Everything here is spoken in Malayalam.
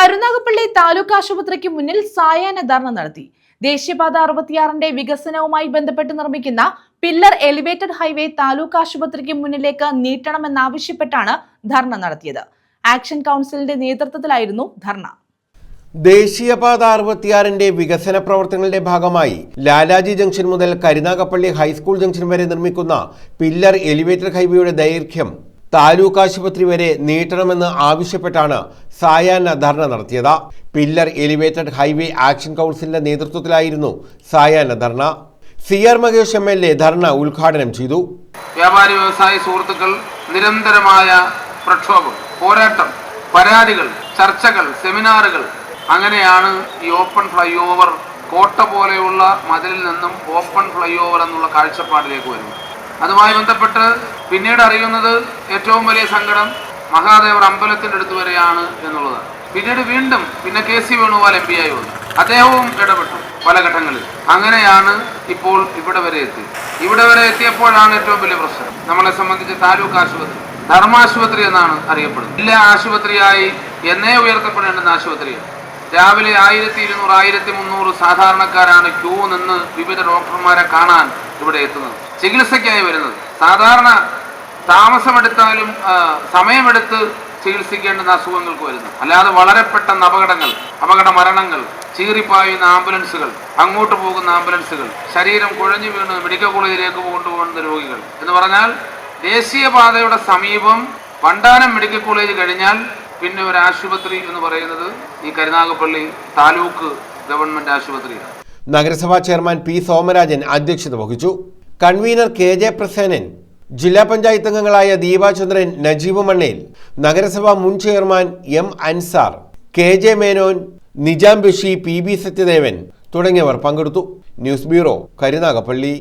കരുനാഗപ്പള്ളി താലൂക്ക് ആശുപത്രിക്ക് മുന്നിൽ സായാഹ്ന ധർണ നടത്തി. ദേശീയപാത അറുപത്തിയാറിന്റെ വികസനവുമായി ബന്ധപ്പെട്ട് നിർമ്മിക്കുന്ന പില്ലർ എലിവേറ്റഡ് ഹൈവേ താലൂക്ക് ആശുപത്രിക്ക് മുന്നിലേക്ക് നീട്ടണമെന്നാവശ്യപ്പെട്ടാണ് ധർണ നടത്തിയത്. ആക്ഷൻ കൗൺസിലിന്റെ നേതൃത്വത്തിലായിരുന്നു ധർണ. ദേശീയപാത അറുപത്തിയാറിന്റെ വികസന പ്രവർത്തനങ്ങളുടെ ഭാഗമായി ലാലാജി ജംഗ്ഷൻ മുതൽ കരുനാഗപ്പള്ളി ഹൈസ്കൂൾ ജംഗ്ഷൻ വരെ നിർമ്മിക്കുന്ന പില്ലർ എലിവേറ്റഡ് ഹൈവേയുടെ ദൈർഘ്യം താലൂക്ക് ആശുപത്രി വരെ നീട്ടണമെന്ന് ആവശ്യപ്പെട്ടാണ് സായാഹ്ന ധർണ നടത്തിയത്. പില്ലർ എലിവേറ്റഡ് ഹൈവേ ആക്ഷൻ കൗൺസിലിന്റെ നേതൃത്വത്തിലായിരുന്നു സായാഹ്ന ധർണ. C R Mahesh M L A ധർണ ഉദ്ഘാടനം ചെയ്തു. വ്യാപാരി വ്യവസായ സുഹൃത്തുക്കൾ നിരന്തരമായ പ്രക്ഷോഭം പോരാട്ടം പരാതികൾ ചർച്ചകൾ സെമിനാറുകൾ. അങ്ങനെയാണ് ഈ ഓപ്പൺ ഫ്ലൈ ഓവർ കോട്ട പോലെയുള്ള മതിലിൽ നിന്നും ഓപ്പൺ ഫ്ലൈ ഓവർ എന്നുള്ള കാഴ്ചപ്പാടിലേക്ക് വരുന്നത്. അതുമായി ബന്ധപ്പെട്ട് പിന്നീട് അറിയുന്നത് ഏറ്റവും വലിയ സങ്കടം മഹാദേവർ അമ്പലത്തിന്റെ അടുത്ത് വരെയാണ് എന്നുള്ളതാണ് പിന്നീട് വീണ്ടും പിന്നെ K C Venugopal M P ആയി വന്നു. അദ്ദേഹവും ഇടപെട്ടു പല ഘട്ടങ്ങളിൽ. അങ്ങനെയാണ് ഇപ്പോൾ ഇവിടെ വരെ എത്തി. ഇവിടെ വരെ എത്തിയപ്പോഴാണ് ഏറ്റവും വലിയ പ്രശ്നം. നമ്മളെ സംബന്ധിച്ച് താലൂക്ക് ആശുപത്രി ധർമാശുപത്രി എന്നാണ് അറിയപ്പെടുന്നത്. ജില്ലാ ആശുപത്രിയായി എന്നേ ഉയർത്തപ്പെടേണ്ടുന്ന ആശുപത്രിയാണ്. രാവിലെ ആയിരത്തി ഇരുന്നൂറ് ആയിരത്തി മുന്നൂറ് സാധാരണക്കാരാണ് ക്യൂ നിന്ന് വിവിധ ഡോക്ടർമാരെ കാണാൻ ഇവിടെ എത്തുന്നത്. ചികിത്സയ്ക്കായി വരുന്നത്. സാധാരണ താമസമെടുത്താലും സമയമെടുത്ത് ചികിത്സിക്കേണ്ടുന്ന അസുഖങ്ങൾക്ക് വരുന്നു അല്ലാതെ വളരെ പെട്ടെന്ന് അപകടങ്ങൾ അപകട മരണങ്ങൾ ചീറിപ്പായുന്ന ആംബുലൻസുകൾ അങ്ങോട്ട് പോകുന്ന ആംബുലൻസുകൾ ശരീരം കുഴഞ്ഞു വീണ് മെഡിക്കൽ കോളേജിലേക്ക് കൊണ്ടുപോകുന്ന രോഗികൾ എന്ന് പറഞ്ഞാൽ ദേശീയപാതയുടെ സമീപം വണ്ടാനം മെഡിക്കൽ കോളേജ് കഴിഞ്ഞാൽ പിന്നെ ഒരു ആശുപത്രി എന്ന് പറയുന്നത് ഈ കരുനാഗപ്പള്ളി താലൂക്ക് ഗവൺമെന്റ് ആശുപത്രിയാണ്. നഗരസഭാ ചെയർമാൻ പി സോമരാജൻ അധ്യക്ഷത വഹിച്ചു. കൺവീനർ കെ ജെ പ്രസേനൻ ജില്ലാ പഞ്ചായത്ത് അംഗങ്ങളായ ദീപാചന്ദ്രൻ നജീബ് മണ്ണേൽ നഗരസഭാ മുൻ chairman M Ansar K J Menon Nijam Bashi P B Sathyadevan തുടങ്ങിയവർ പങ്കെടുത്തു. News bureau Karunagappally.